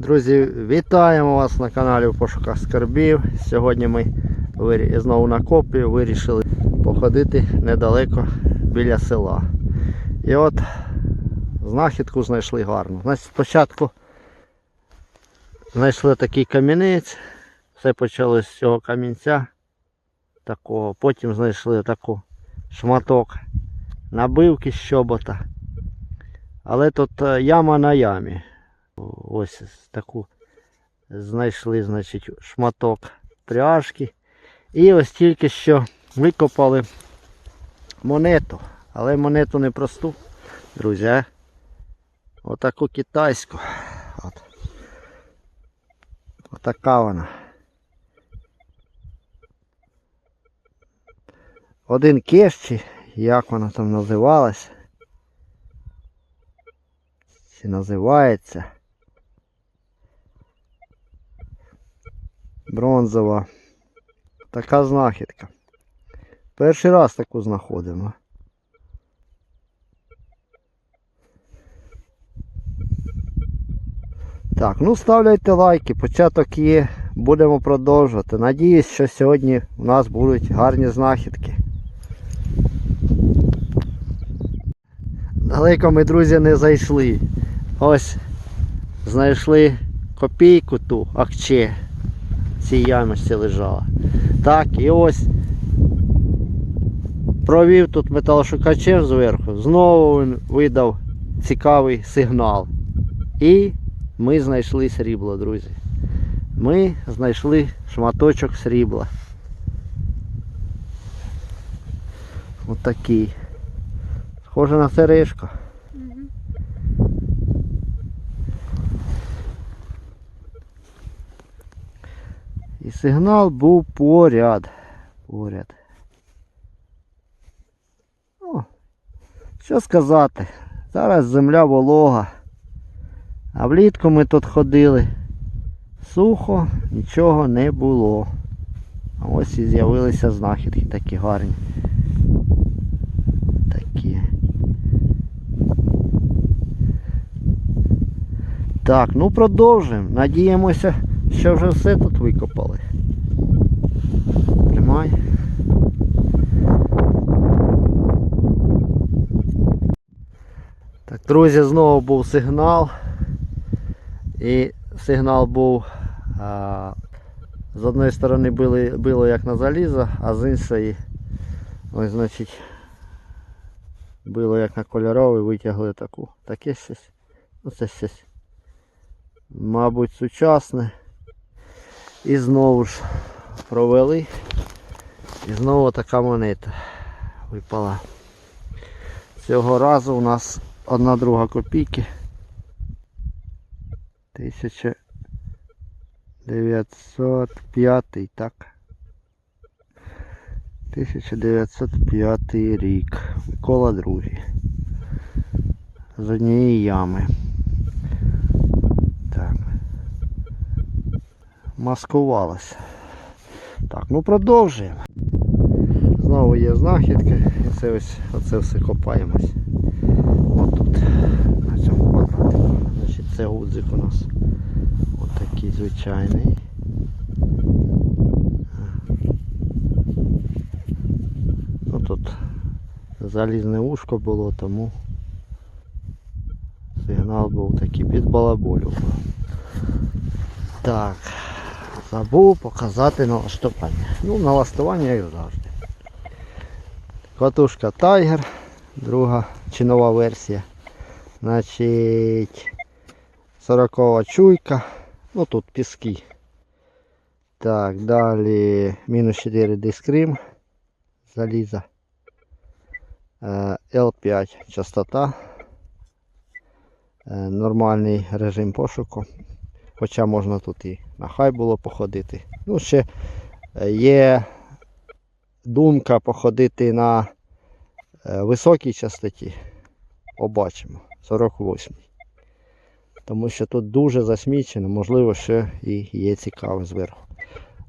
Друзі, вітаємо вас на каналі в пошуках скарбів. Сьогодні ми знову на копі вирішили походити недалеко біля села. І от знахідку знайшли гарну. Значить, спочатку знайшли такий камінець. Все почалось з цього камінця. Такого. Потім знайшли таку шматок набивки з щобота. Але тут е, яма на ямі. Ось таку знайшли, значить, шматок пряжки. І ось тільки що викопали монету. Але монету не просту, друзі, отаку китайську. От. Отака вона. Один кеш, чи як вона там називалась. Чи називається. Бронзова. Така знахідка. Перший раз таку знаходимо. Так, ну ставляйте лайки, початок є. Будемо продовжувати. Надіюсь, що сьогодні у нас будуть гарні знахідки. Далеко ми, друзі, не зайшли. Ось знайшли копійку ту, акче. Цій ямочці лежала. Так, і ось провів тут металошукачем зверху. Знову він видав цікавий сигнал. І ми знайшли срібло, друзі. Ми знайшли шматочок срібла. Отакий. Схоже на сережку. І сигнал був поряд. Поряд. О, що сказати? Зараз земля волога. А влітку ми тут ходили. Сухо, нічого не було. А ось і з'явилися знахідки такі гарні. Такі. Так, ну продовжуємо. Надіємося, що вже все тут викопали. Тримай. Так, друзі, знову був сигнал. І сигнал був а, з одної сторони били, било як на залізо, а з іншої ось значить било як на кольоровий, витягли таку. Таке щось. Ну це щось. Мабуть, сучасне. І знову ж провели. І знову така монета випала. Цього разу у нас одна друга копійки. 1905, так. 1905 рік. Микола другий. З однієї ями. Маскувалося. Так, ну продовжуємо. Знову є знахідки. І це ось оце все копаємось. Отут. На цьому квадратику. Значить це гудзик у нас. Ось такий звичайний. Ну тут залізне ушко було, тому сигнал був такий під балаболю. Так, забув показати налаштування. Ну, налаштування як завжди. Катушка Tiger, друга чи нова версія. Значить 40 чуйка. Ну тут піски. Так, далі мінус 4 дискрим. Заліза. Е, L5 частота. Е, Нормальний режим пошуку. Хоча можна тут і на хай було походити. Ну, ще е, є думка походити на е, високій частоті. Побачимо. 48. Тому що тут дуже засмічено, можливо, ще і є цікаве зверху.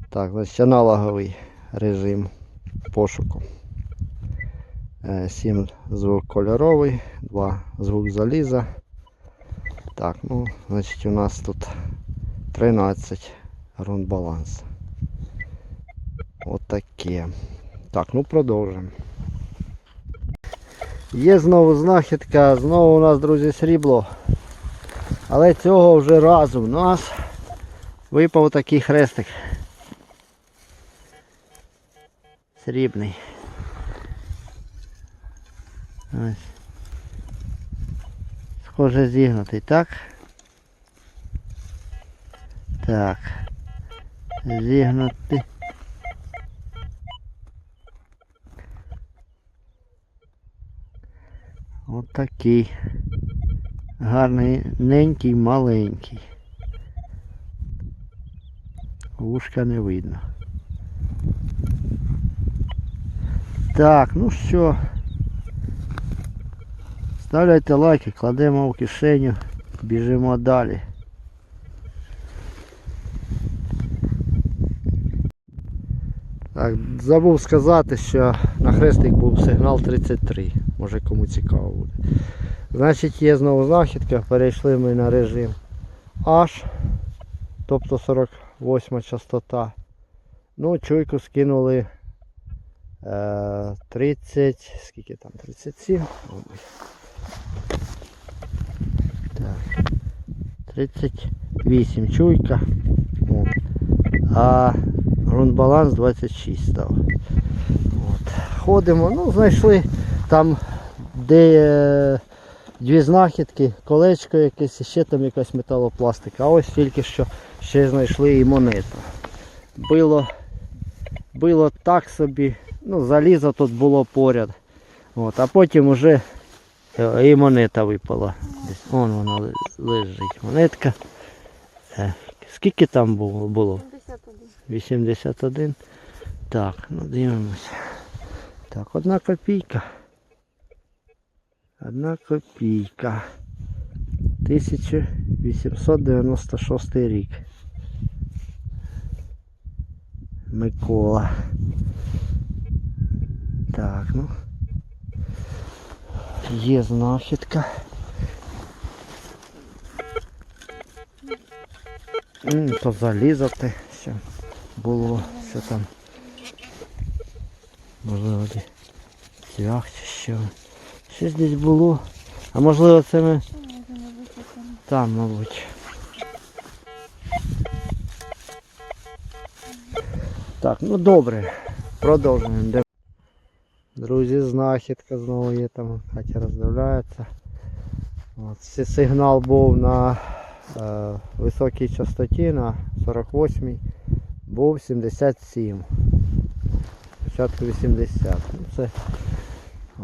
Так, значить аналоговий режим пошуку. 7 звук кольоровий, 2 звук заліза. Так, ну, значить у нас тут 13 грунт баланс. Отаке. Так, ну продовжимо. Є знову знахідка, знову у нас, друзі, срібло. Але цього вже разу в нас випав такий хрестик. Срібний. Ось. Схоже зігнутий, так? Так. Зігнутий. Отакий. Гарний, ненький, маленький. Вушка не видно. Так, ну що. Ставляйте лайки, кладемо в кишеню, біжимо далі. Так, забув сказати, що на хрестик був сигнал 33. Може кому цікаво буде. Значить є знову знахідка, перейшли ми на режим H, тобто 48 частота. Ну, чуйку скинули е, 30, скільки там, 37? Так. 38 чуйка. О. А грунтбаланс 26 став. От. Ходимо, ну, знайшли там, де е, дві знахідки, колечко якесь, ще там якась металопластика. А ось тільки що ще знайшли і монету. Було, було так собі, ну, залізо тут було поряд. От, а потім уже е, і монета випала. Десь. Вон вона лежить. Монетка. Е, Скільки там було? було? 71. 81. Так, ну дивимося. Так, одна копійка. Одна копійка. 1896 рік. Микола. Так, ну. Є знахідка. То залізати ще було, що там. Можливо, цвях чи що. Щось десь було. А можливо це ми там, мабуть. Так, ну добре. Продовжуємо. Друзі, знахідка знову є там, Катя роздивляється. От, сигнал був на е, високій частоті на 48 був 77. Спочатку 80. Ну, це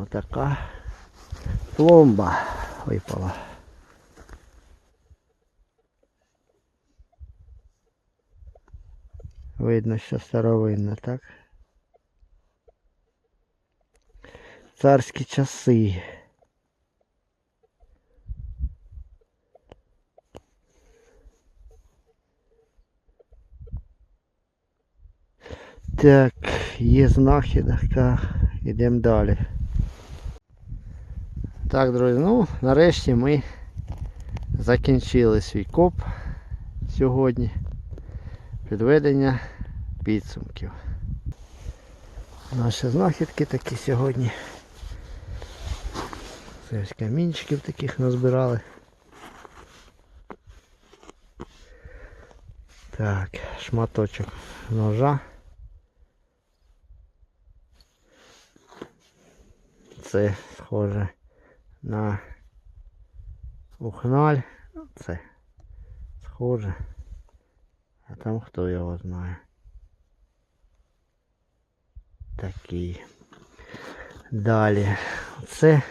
отака пломба випала. Видно, що старовинна, так? Царські часи. Так, є знахідка, йдемо далі. Так, друзі, ну нарешті ми закінчили свій коп сьогодні. Підведення підсумків. Наші знахідки такі сьогодні. Це ось камінчиків таких назбирали. Так, шматочок ножа. Це схоже на ухналь. Ну, Це схоже. А там хто його знає. Такий. Далі. Це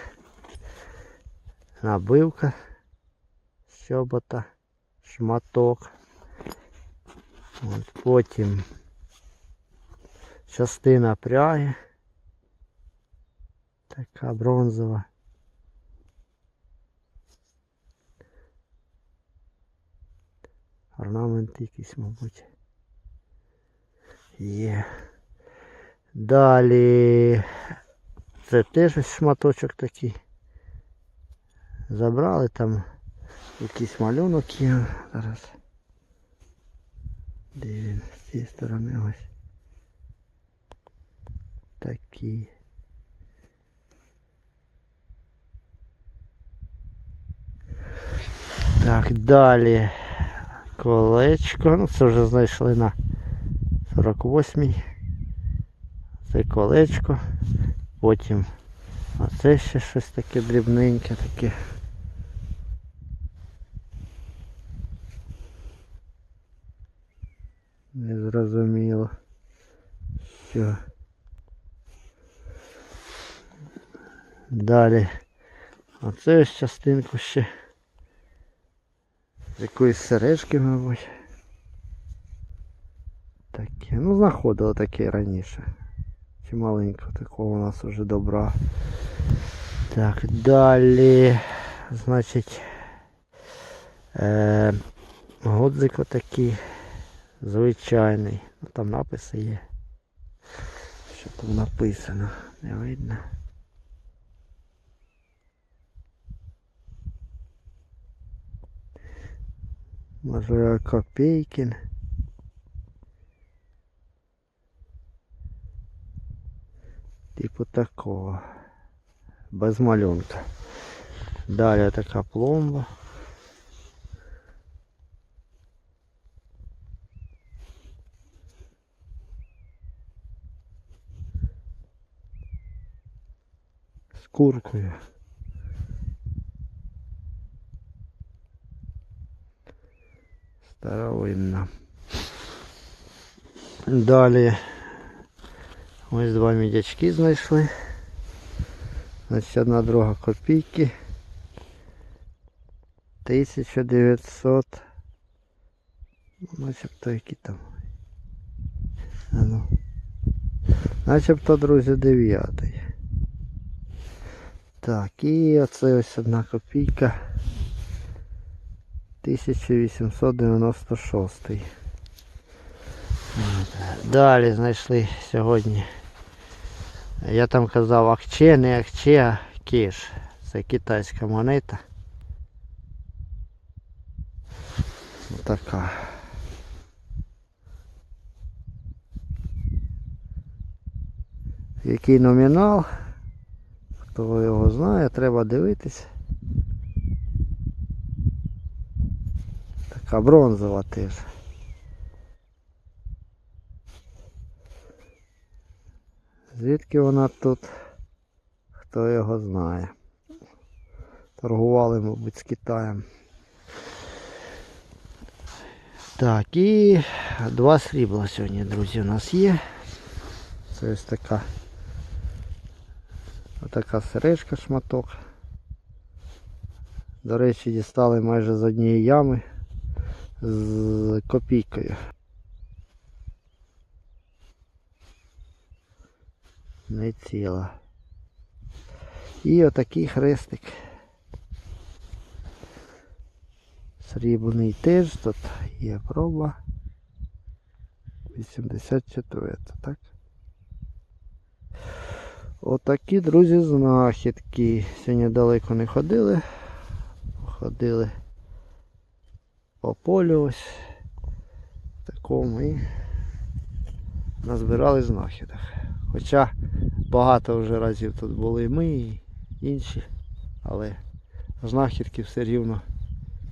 набивка з чобота, шматок. От потім частина пряги. Така бронзова. Орнамент якийсь, мабуть. Є. Далі. Це теж шматочок такий. Забрали там якийсь малюнок є. Зараз. Де? З цієї сторони ось. Такі. Так, далі колечко. Ну, це вже знайшли на 48-й. Це колечко. Потім оце ще щось таке дрібненьке таке. Що. Далі. Оце частинку ще. Якоїсь сережки, мабуть. Таке. Ну, знаходили таке раніше. Чи маленько такого у нас вже добра. Так, далі. Значить. Е, годзик отакий. Звичайний. Ну там написи є. Що там написано? Не видно. Може Копейкін. Типу такого. Без малюнка. Далі така пломба. Куркою. Старовинна. Далі ось два мідячки знайшли. Значить одна друга копійки. 1900. Ну, Начебто які там. А ну. Начебто, друзі, дев'ятий. Так, і оце ось одна копійка. 1896. Далі знайшли сьогодні. Я там казав акче, не акче, а кеш. Це китайська монета. Така. Який номінал? Хто його знає, треба дивитись. Така бронзова теж. Звідки вона тут? Хто його знає. Торгували, мабуть, з Китаєм. Так, і два срібла сьогодні, друзі, у нас є. Це ось така. Отака сережка шматок. До речі, дістали майже з однієї ями з копійкою. Не ціла. І отакий хрестик. Срібний теж тут є проба. 84, так? Отакі, друзі, знахідки. Сьогодні далеко не ходили. Ходили по полю ось такому і назбирали знахідок. Хоча багато вже разів тут були ми і інші, але знахідки все рівно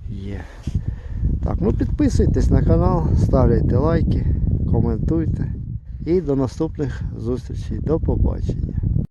є. Так, ну підписуйтесь на канал, ставляйте лайки, коментуйте. І до наступних зустрічей. До побачення.